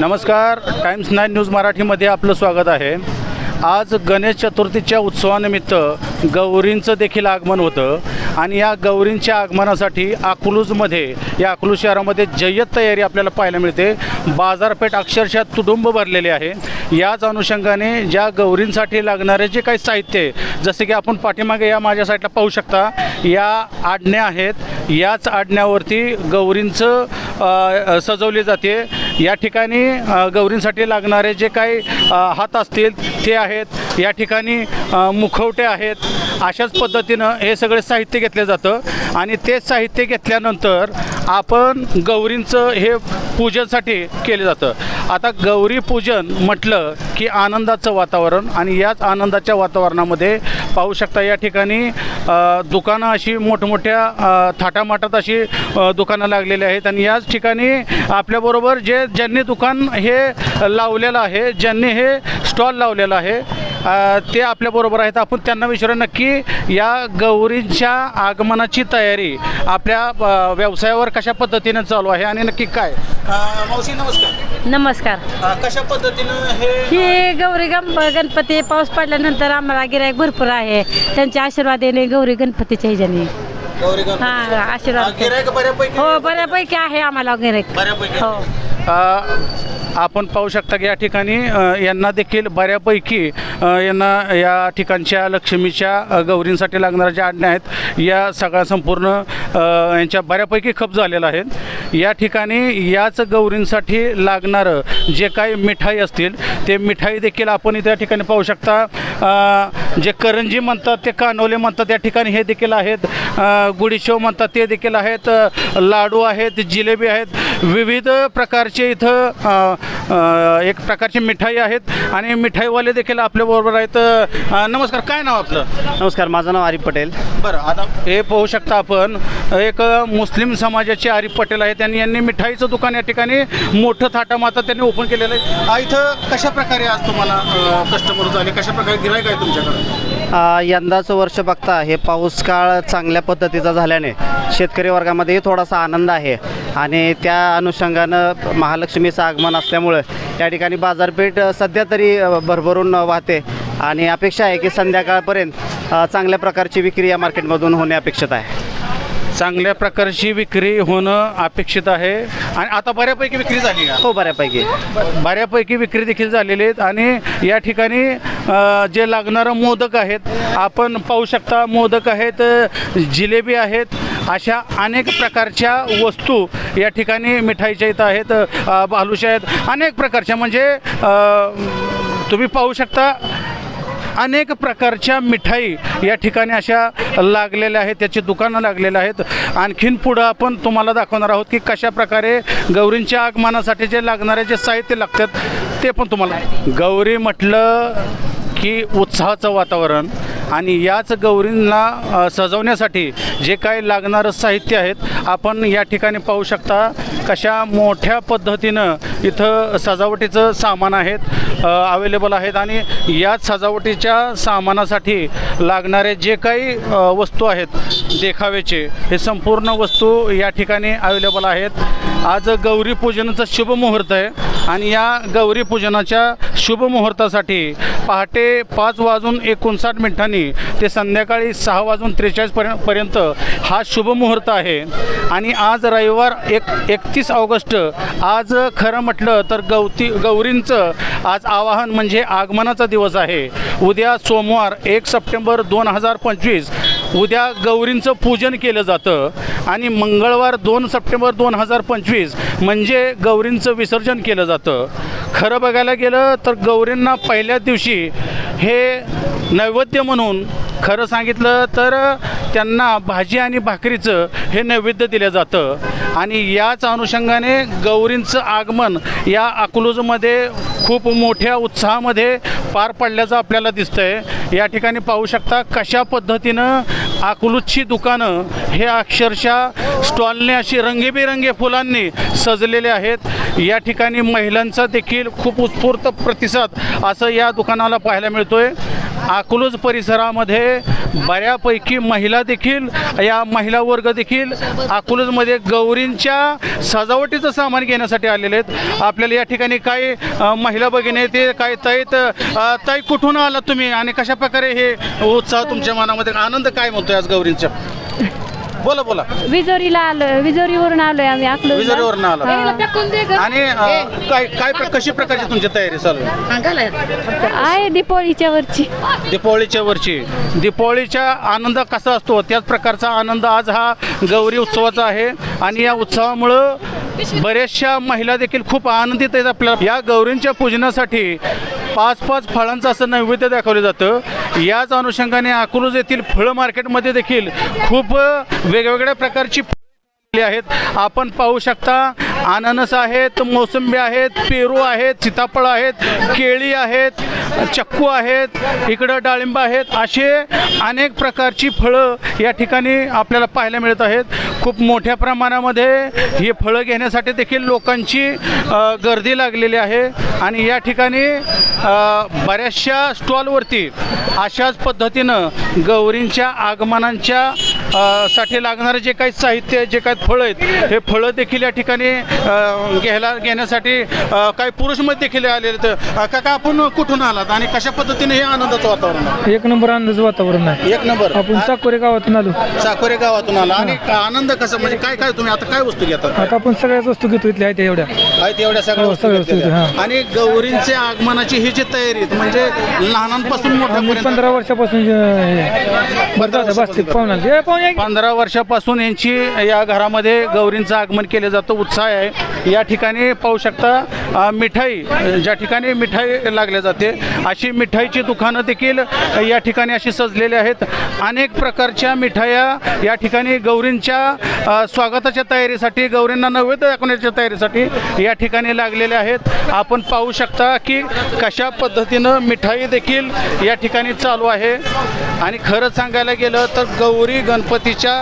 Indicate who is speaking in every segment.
Speaker 1: नमस्कार times nine news मराठीमध्ये आपलं स्वागत आहे. आज गणेश चतुर्थीच्या उत्सवानिमित्त गौरींचं देखील आगमन होतं आणि या गौरींच्या आगमनासाठी अकलूजमध्ये या अकलूज शहरामध्ये जय्यत तयारी आपल्याला पाहायला मिळते. बाजारपेठ अक्षरशः तुडुंब भरलेले आहे. याच अनुषंगाने ज्या गौरींसाठी लागणारे जे काही साहित्य आहे जसे की आपण पाठीमागे या माझ्या साईडला पाहू शकता या आडण्या आहेत. याच आडण्यावरती गौरींचं सजवली जाते. या ठिकाणी गौरींसाठी लागणारे जे काही हात असतील ते आहेत. या ठिकाणी मुखवटे आहेत. अशाच पद्धतीनं हे सगळे साहित्य घेतलं जातं. आणि ते साहित्य घेतल्यानंतर आपण गौरींचं हे पूजनसाठी केलं जातं. आता गौरी पूजन म्हटलं की आनंदाचं वातावरण आणि याच आनंदाच्या वातावरणामध्ये पाहू शकता या ठिकाणी दुकानं अशी मोठमोठ्या थाटामाटात अशी दुकानं लागलेली आहेत आणि याच ठिकाणी आपल्याबरोबर जे ज्यांनी दुकान हे लावलेलं आहे ज्यांनी हे स्टॉल लावलेलं आहे ते आपल्याबरोबर आहेत. आपण त्यांना विचारू नक्की या गौरींच्या आगमनाची तयारी आपल्या व्यवसायावर कशा पद्धतीने चालू आहे आणि नक्की काय? मावशी नमस्कार.
Speaker 2: नमस्कार.
Speaker 1: कशा पद्धतीनं हे
Speaker 2: ही गौरी गणपती पाऊस पडल्यानंतर आम्हाला गिरायक भरपूर आहे. त्यांचे आशीर्वाद येणे गौरी गणपतीच्या ह्याच्याने.
Speaker 1: गौरी गणपती.
Speaker 2: हा
Speaker 1: अ,
Speaker 2: आशीर्वाद हो बऱ्यापैकी आहे आम्हाला गिरायक
Speaker 1: बऱ्यापैकी.
Speaker 2: हो.
Speaker 1: आपण पाहू शकता की या ठिकाणी यांना देखील बऱ्यापैकी यांना या ठिकाणच्या लक्ष्मीच्या गौरींसाठी लागणाऱ्या ज्या आज्ञा आहेत या सगळ्या संपूर्ण यांच्या बऱ्यापैकी खप झालेला आहेत या ठिकाणी याच गौरींसाठी लागणारं जे काही मिठाई असतील ते मिठाई देखील आपण इथे या ठिकाणी पाहू शकता. जे करंजी म्हणतात ते कानोले म्हणतात या ठिकाणी हे देखील आहेत. अ, गुडीशेव म्हणतात ते देखील आहेत. लाडू आहेत जिलेबी आहेत. विविध प्रकारचे इथं एक प्रकारची मिठाई आहेत. आणि मिठाईवाले देखील आपल्याबरोबर आहेत. नमस्कार काय नाव आपलं?
Speaker 3: नमस्कार माझं नाव आरिफ पटेल.
Speaker 1: बरं आता हे पाहू शकता आपण एक मुस्लिम समाजाचे आरिफ पटेल आहेत. आणि यांनी मिठाईचं दुकान या ठिकाणी मोठं थाटामाता त्यांनी ओपन केलेलं आहे. इथं कशा प्रकारे आज तुम्हाला कस्टमर झाले कशा प्रकारे गिरायक आहे तुमच्याकडे?
Speaker 3: यंदाचं वर्ष बघता हे पाऊस काळ चांगल्या पद्धतीचा झाल्याने शेतकरी वर्गामध्येही थोडासा आनंद आहे. आणि त्या अनुषंगानं महालक्ष्मीचं आगमन असल्यामुळं त्या ठिकाणी बाजारपेठ सध्या तरी भरभरून वाहते. आणि अपेक्षा आहे की संध्याकाळपर्यंत चांगल्या प्रकारची विक्री या मार्केटमधून होणे अपेक्षित आहे.
Speaker 1: चांगल्या प्रकारची विक्री होणं अपेक्षित आहे. आणि आता बऱ्यापैकी विक्री झाली
Speaker 3: हो बऱ्यापैकी.
Speaker 1: बऱ्यापैकी विक्री देखील झालेली आहेत आणि या ठिकाणी जे लागणारं मोदक आहेत आपण पाहू शकता मोदक आहेत जिलेबी आहेत अशा अनेक प्रकारच्या वस्तू या ठिकाणी मिठाईच्या इथं आहेत बालुशा आहेत. अनेक प्रकारच्या म्हणजे तुम्ही पाहू शकता अनेक प्रकारच्या मिठाई या ठिकाणी अशा लागलेल्या आहेत त्याची दुकानं लागलेल्या आहेत. आणखीन पुढं आपण तुम्हाला दाखवणार आहोत की कशा प्रकारे गौरींच्या आगमनासाठी जे लागणारे जे साहित्य लागतात ते पण तुम्हाला. गौरी म्हटलं की उत्साहाचं वातावरण आणि याच गौरींना सजवण्यासाठी जे काही लागणारं साहित्य आहेत आपण या ठिकाणी पाहू शकता कशा मोठ्या पद्धतीनं इथं सजावटीचं सामान आहेत अवेलेबल आहेत आणि याच सजावटीच्या सामानासाठी लागणारे जे काही वस्तू आहेत देखावेचे हे संपूर्ण वस्तू या ठिकाणी अवेलेबल आहेत. आज गौरीपूजनाचा शुभ मुहूर्त आहे आणि या गौरी पूजनाच्या शुभ मुहूर्तासाठी पहाटे पाच वाजून एकोणसाठ मिनिटांनी ते संध्याकाळी सहा वाजून त्रेचाळीस पर्यंत पर्यंत हा शुभ मुहूर्त आहे. आणि आज रविवार एक एकतीस ऑगस्ट आज खरं म्हटलं तर गौती गौरींचं आज आवाहन म्हणजे आगमनाचा दिवस आहे. उद्या सोमवार एक सप्टेंबर दोन हजार पंचवीस उद्या गौरींचं पूजन केलं जातं. आणि मंगळवार दोन सप्टेंबर दोन हजार पंचवीस म्हणजे गौरींचं विसर्जन केलं जातं. खरं बघायला गेलं तर गौरींना पहिल्याच दिवशी हे नैवेद्य म्हणून खरं सांगितलं तर त्यांना भाजी आणि भाकरीचं हे नैवेद्य दिलं जातं. आणि याच अनुषंगाने गौरींचं आगमन या अकलूजमध्ये खूप मोठ्या उत्साहामध्ये पार पडल्याचं आपल्याला दिसतं आहे या ठिकाणी पाहू शकता कशा पद्धतीनं अकलूजची दुकानं हे अक्षरशः स्टॉलने अशी रंगीबेरंगी फुलांनी सजलेले आहेत. या ठिकाणी महिलांचा देखील खूप उत्स्फूर्त प्रतिसाद असं या दुकानाला पाहायला मिळतोय. अकलूज परिसरामध्ये बऱ्यापैकी महिला देखील या महिला वर्ग देखील अकलूजमध्ये गौरींच्या सजावटीचं सामान घेण्यासाठी आलेले आहेत. आपल्याला या ठिकाणी काही महिला भगिनी ते काय ताईत ताई कुठून आला तुम्ही आणि कशा प्रकारे हे उत्साह तुमच्या मनामध्ये आनंद काय म्हणतो आज गौरींच्या बोला बोला.
Speaker 2: विजोरीला आलोय विजोरीवरून आलोय आम्ही अकलूजला.
Speaker 1: विजोरीवरून आला. आणि अ, काय काय प्र- कशी प्रकारची तुमची तयारी चालू आहे?
Speaker 2: आहे दीपोळीच्या वरची.
Speaker 1: दीपावलीच्या वरची. दीपावलीचा आनंद कसा असतो? त्याच प्रकारचा आनंद आज हा गौरी उत्सवाचा आहे. आणि या उत्सवामुळं बऱ्याचशा महिला देखील खूप आनंदित आहेत आपल्याला. या गौरींच्या पूजनासाठी पाच पाच फळांचं असं नैवेद्य दाखवलं जातं. याच अनुषंगाने अकलूज येथील फळं मार्केटमध्ये देखील खूप वेगवेगळ्या प्रकारची आहेत. आपण पाहू शकता अननस आहेत मोसंबी आहेत पेरू आहेत सीताफळ आहेत केळी आहेत चक्कू आहेत इकडं डाळिंब आहेत. असे अनेक प्रकारची फळं या ठिकाणी आपल्याला पाहायला मिळत आहेत. खूप मोठ्या प्रमाणामध्ये ही फळं घेण्यासाठी देखील लोकांची गर्दी लागलेली आहे. आणि या ठिकाणी बऱ्याचशा स्टॉलवरती अशाच पद्धतीनं गौरींच्या आगमनांच्या साठी लागणारं जे काही साहित्य जे काही फळं आहेत हे फळं देखील या ठिकाणी घ्यायला घेण्यासाठी काही पुरुषमध्ये देखील आलेले अ, काका आपण कुठून आलात आणि कशा पद्धतीने हे आनंदाचं वातावरण आहे?
Speaker 4: एक नंबर आनंदाचं वातावरण आहे.
Speaker 1: एक नंबर.
Speaker 4: आपण साकोरे गावातून आलो.
Speaker 1: साकोरे गावातून आला. आणि का- आनंद कसा म्हणजे काय काय तुम्ही आता काय वस्तू घेतात
Speaker 4: आता आपण सगळ्याच वस्तू घेतो इथल्या आहेत एवढ्या.
Speaker 1: आहेत एवढ्या सगळ्या
Speaker 4: हो,
Speaker 1: वस्तू. आणि गौरींचे आगमनाची ही जी तयारी म्हणजे लहानांपासून मोठ्यापर्यंत
Speaker 4: पंधरा वर्षापासून बरं पाहुणा की.
Speaker 1: पंधरा वर्षापासून यांची या घरामध्ये गौरींचं आगमन केलं जातं उत्साह आहे. या ठिकाणी पाहू शकता मिठाई ज्या ठिकाणी मिठाई लागल्या जाते अशी मिठाईची दुकानं देखील या ठिकाणी अशी सजलेली आहेत. अनेक प्रकारच्या मिठाया या ठिकाणी गौरींच्या स्वागताच्या तयारीसाठी गौरींना नैवेद्य दाखवण्याच्या तयारीसाठी या ठिकाणी लागलेल्या आहेत. आपण पाहू शकता की कशा पद्धतीनं मिठाई देखील या ठिकाणी चालू आहे. आणि खरं सांगायला गेलं तर गौरी गणपतीच्या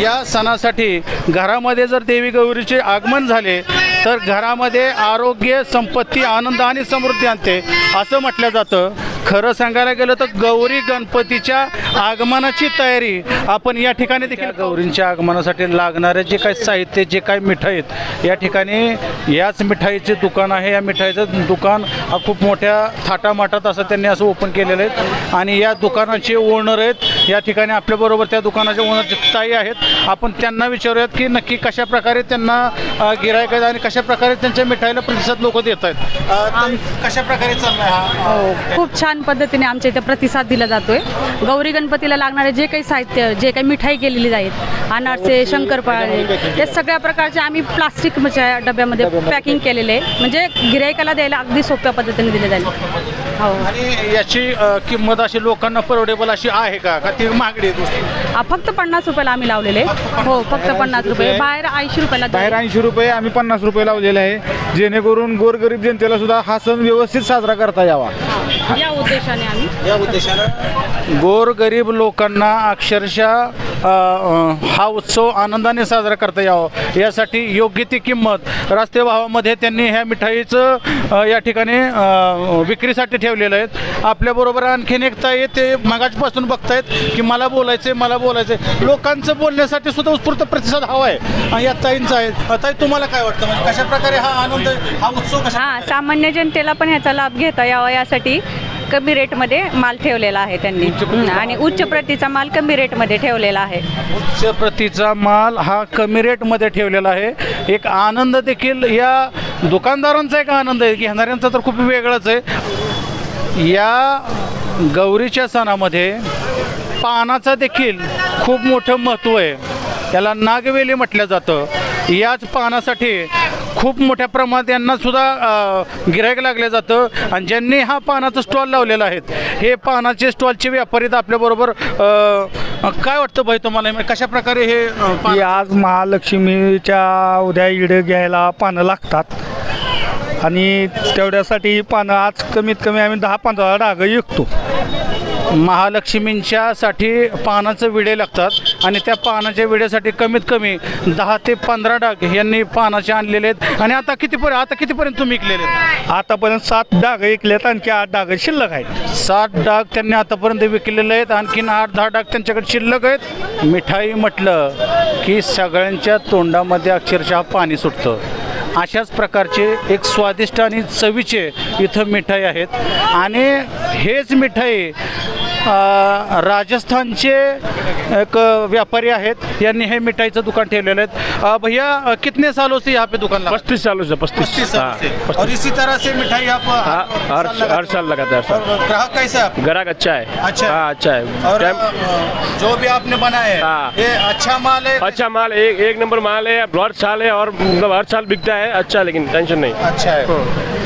Speaker 1: या सणासाठी घरामध्ये जर देवी गौरीचे आगमन झाले तर घरामध्ये आरोग्य संपत्ती आनंद आणि समृद्धी आणते असं म्हटलं जातं. खरं सांगायला गेलं तर गौरी गणपतीच्या आगमनाची तयारी. आपण या ठिकाणी देखील गौरींच्या आगमनासाठी लागणारे जे काही साहित्य जे काही मिठाई आहेत या ठिकाणी याच मिठाईचे दुकान आहे. या मिठाईचं दुकान हा खूप मोठ्या थाटामाटात असं त्यांनी असं ओपन केलेलं आहे. आणि या दुकानाचे ओनर आहेत. या ठिकाणी आपल्याबरोबर त्या दुकानाचे ओनर ताई आहेत आपण त्यांना विचारूयात की नक्की कशा प्रकारे त्यांना गिरायक आहेत आणि कशा प्रकारे त्यांच्या मिठाईला प्रतिसाद लोक देत आहेत. कशा प्रकारे चाललाय हा?
Speaker 5: हो खूप छान पद्धतीने आमच्या इथे प्रतिसाद दिला जातोय. गौरी गणपतीला लागणारे जे काही साहित्य जे काही मिठाई केलेली जाईल अनारसे शंकरपाळे हे सगळ्या प्रकारचे आम्ही प्लास्टिकच्या डब्यामध्ये पॅकिंग केलेले आहे. म्हणजे गिरायकाला द्यायला अगदी सोप्या पद्धतीने दिले जाईल. हो.
Speaker 1: आणि याची किंमत अशी लोकांना परवडेबल अशी आहे का? का ती
Speaker 5: आ, फक्त पन्नास रुपयाला आम्ही लावलेले आहे. हो फक्त पन्नास रुपये. बाहेर ऐंशी रुपयाला
Speaker 6: बाहेर ऐंशी रुपये आम्ही पन्नास रुपये लावलेले आहे. जेणेकरून गोरगरीब जनतेला सुद्धा हा सण व्यवस्थित साजरा करता यावा.
Speaker 5: या उद्देशाने आम्ही
Speaker 1: या उद्देशानं? गोरगरीब लोकांना अक्षरशः हा उत्सव आनंदाने साजरा करता यावा. यासाठी योग्य ती किंमत रस्ते भावामध्ये त्यांनी ह्या मिठाईचं या ठिकाणी विक्रीसाठी ठेवलेलं आहेत. आपल्याबरोबर आणखीन एक ताई ते मगाचपासून बघतायत की मला बोलायचं मला बोलायचं लोकांचं बोलण्यासाठी सुद्धा उत्स्फूर्त प्रतिसाद हवा आहे. आणि या ताईंचा आहे. ताई तुम्हाला काय वाटतं? म्हणजे कशा प्रकारे हा आनंद हा उत्सव
Speaker 7: हां सामान्य जनतेला पण ह्याचा लाभ घेता यावा यासाठी. कमी रेटमध्ये माल ठेवलेला आहे त्यांनी. हं, आणि उच्च प्रतीचा माल कमी रेटमध्ये ठेवलेला आहे.
Speaker 1: उच्च प्रतीचा माल हा कमी रेटमध्ये ठेवलेला आहे. एक आनंद देखील या दुकानदारांचा एक आनंद आहे घेणाऱ्यांचा तर खूप वेगळाच आहे. या गौरीच्या सणामध्ये पानाचा देखील खूप मोठं महत्त्व आहे. याला नागवेली म्हटलं जातं. याच पानासाठी खूप मोठ्या प्रमाणात यांना सुद्धा गिरायक लागलं जातं. आणि ज्यांनी हा पानाचा स्टॉल लावलेला आहेत हे पानाचे स्टॉलचे व्यापारी तर आपल्याबरोबर काय वाटतं भाई तुम्हाला? म्हणजे कशा प्रकारे हे
Speaker 4: की आज महालक्ष्मीच्या उद्या इड घ्यायला पानं लागतात. आणि तेवढ्यासाठी पानं आज कमीत कमी आम्ही दहा पंधरा डागं विकतो.
Speaker 1: महालक्ष्मींच्यासाठी पानाचं विडे लागतात आणि त्या पानाच्या विड्यासाठी कमीत कमी दहा ते पंधरा डाग यांनी पानाचे आणलेले आहेत. आणि आता कितीपर्यंत आता कितीपर्यंत तुम्ही विकलेले आहेत?
Speaker 8: आतापर्यंत सात डाग ऐकलेत आणखी आठ डाग शिल्लक आहेत.
Speaker 1: सात डाग त्यांनी आतापर्यंत विकलेले आहेत. आणखीन आठ दहा डाग त्यांच्याकडे शिल्लक आहेत. मिठाई म्हटलं की सगळ्यांच्या तोंडामध्ये अक्षरशः पाणी सुटतं. अशाच प्रकारचे एक स्वादिष्ट आणि चवीचे इथं मिठाई आहेत. आणि हेच मिठाई राजस्थानचे एक व्यापारी आहेत. यांनी हे मिठाईचं दुकान ठेवलेलं आहे. भैया कितने सालों से यहाँ पे दुकान लगा
Speaker 8: पस्तीस. सालों से पस्तीस.
Speaker 1: और इसी तरह से मिठाई आप
Speaker 8: हाँ, हर हर साल लगाता है? हर साल
Speaker 1: और ग्राहक कैसा है?
Speaker 8: ग्राहक अच्छा है।
Speaker 1: अच्छा है।
Speaker 8: हाँ अच्छा है।
Speaker 1: और जो भी आपने बनाया है
Speaker 8: हाँ।
Speaker 1: ये अच्छा माल है?
Speaker 8: अच्छा माल एक एक नंबर माल है हर साल है और मतलब हर साल बिकता है अच्छा है, लेकिन टेंशन नहीं।
Speaker 1: अच्छा आहे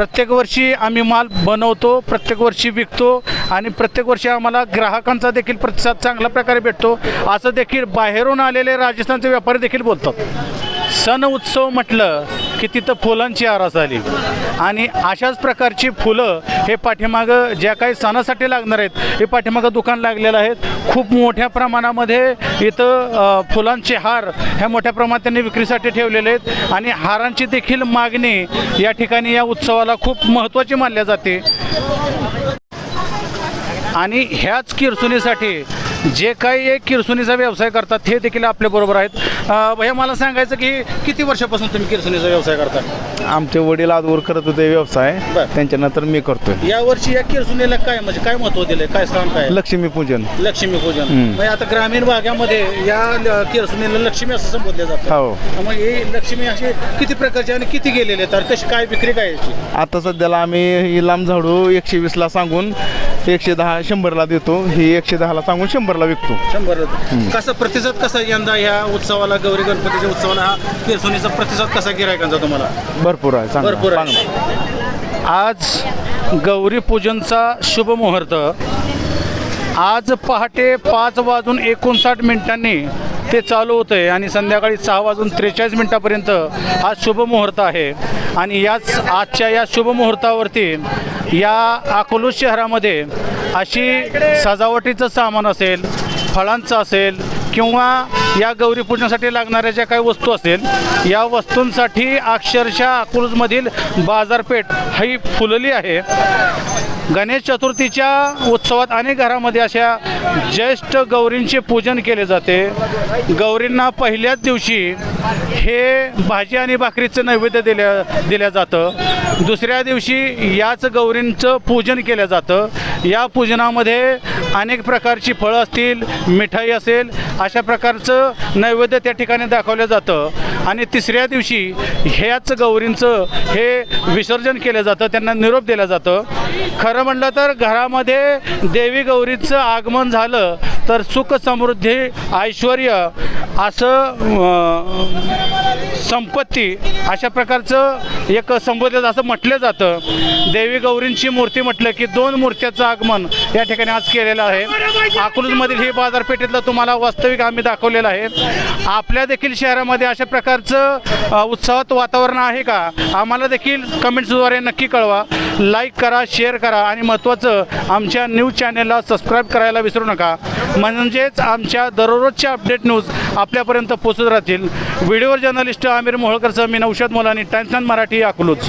Speaker 1: प्रत्येक वर्षी आम्ही माल बनवतो प्रत्येक वर्षी विकतो आणि प्रत्येक वर्षी आम्हाला ग्राहकांचा देखील प्रतिसाद चांगल्या प्रकारे भेटतो. असं देखील बाहेरून आलेले राजस्थानचे व्यापारी देखील बोलतात. सण उत्सव म्हटलं की तिथं फुलांची आरास आली आणि अशाच प्रकारची फुलं हे पाठीमागं ज्या काही सणासाठी लागणार आहेत हे पाठीमागं दुकान लागलेलं आहेत खूप मोठ्या प्रमाणामध्ये इथं फुलांचे हार ह्या मोठ्या प्रमाणात त्यांनी विक्रीसाठी ठेवलेले आहेत. आणि हारांची देखील मागणी या ठिकाणी या उत्सवाला खूप महत्त्वाची मानल्या जाते. आणि ह्याच किरसुनीसाठी जे काही एक किरसुनीचा व्यवसाय करतात हे देखील आपल्याबरोबर आहेत. अ, भैया मला सांगायचं की किती वर्षापासून तुम्ही किरसुनीचा व्यवसाय करता?
Speaker 6: आमचे वडील आजवर करत होते व्यवसाय. त्यांच्यानंतर मी करतोय.
Speaker 1: यावर्षी या किरसुनीला काय म्हणजे काय महत्त्व दिलंय? काय स्थान काय आहे?
Speaker 6: लक्ष्मीपूजन
Speaker 1: लक्ष्मीपूजन
Speaker 6: हम्म.
Speaker 1: म्हणजे आता ग्रामीण भागामध्ये या किरसुनीला लक्ष्मी असं संबोधलं जातं.
Speaker 6: हो.
Speaker 1: मग ही लक्ष्मी अशी किती प्रकारची आणि किती गेलेले तर कशी काय विक्री काय
Speaker 6: आता सध्याला आम्ही ही लांब झाडू एकशे वीसला सांगून एकशे दहा शंभरला देतो ही एकशे दहाला सांगून शंभरला विकतो
Speaker 1: शंभर कसा प्रतिसाद कसा यंदा या उत्सवाला गौरी गणपतीच्या उत्सवाला हा किरसुनीचा प्रतिसाद कसा गिरायकांचा तुम्हाला
Speaker 6: भरपूर आहे चांगला.
Speaker 1: भरपूर आहे.
Speaker 6: चांगला.
Speaker 1: आज गौरी पूजनचा शुभ मुहूर्त आज पहाटे पाच वाजून एकोणसाठ मिनिटांनी ते चालू होतं आहे आणि संध्याकाळी सहा वाजून त्रेचाळीस मिनिटापर्यंत हा शुभ मुहूर्त आहे आणि याच आजच्या या शुभ मुहूर्तावरती या अकलूज शहरामध्ये अशी सजावटीचं सामान असेल फळांचं असेल किंवा या गौरी पूजनासाठी लागणाऱ्या ज्या काही वस्तू असेल या वस्तूंसाठी अक्षरशः अकोलूजमधील बाजारपेठ ही फुलली आहे. गणेश चतुर्थीच्या उत्सवात अनेक घरामध्ये अशा ज्येष्ठ गौरींचे पूजन केले जाते. गौरींना पहिल्याच दिवशी हे भाजी आणि भाकरीचं नैवेद्य दिल्या दिल्या जातं. दुसऱ्या दिवशी याच गौरींचं पूजन केलं जातं. या पूजनामध्ये अनेक प्रकारची फळं असतील मिठाई असेल अशा प्रकारचं नैवेद्य त्या ठिकाणी दाखवलं जातं. आणि तिसऱ्या दिवशी ह्याच गौरींचं हे विसर्जन केलं जातं त्यांना निरोप दिला जातं. खरं म्हणलं तर घरामध्ये देवी गौरीचं आगमन झालं तर सुख समृद्धी ऐश्वर असं संपत्ती अशा प्रकारचं एक संबोधित असं म्हटलं जातं. देवी गौरींची मूर्ती म्हटलं की दोन मूर्त्याचं आगमन या ठिकाणी आज केलेलं आहे. अकलूजमधील ही बाजारपेठेतलं तुम्हाला वास्तविक आम्ही दाखवलेलं आहे. आपल्या देखील शहरामध्ये अशा प्रकारचं उत्साहात उत्सवात वातावरण आहे का? आम्हाला देखील कमेंट्सद्वारे नक्की कळवा. लाईक करा शेअर करा आणि महत्त्वाचं आमच्या न्यूज चॅनेलला सबस्क्राईब करायला विसरू नका. म्हणजेच आमच्या दररोजच्या अपडेट न्यूज आपल्यापर्यंत पोचत राहतील. व्हिडिओ जर्नलिस्ट आमिर मोहोळकरसह मी नौशाद मोलानी टाइम्स मराठी अकलूज.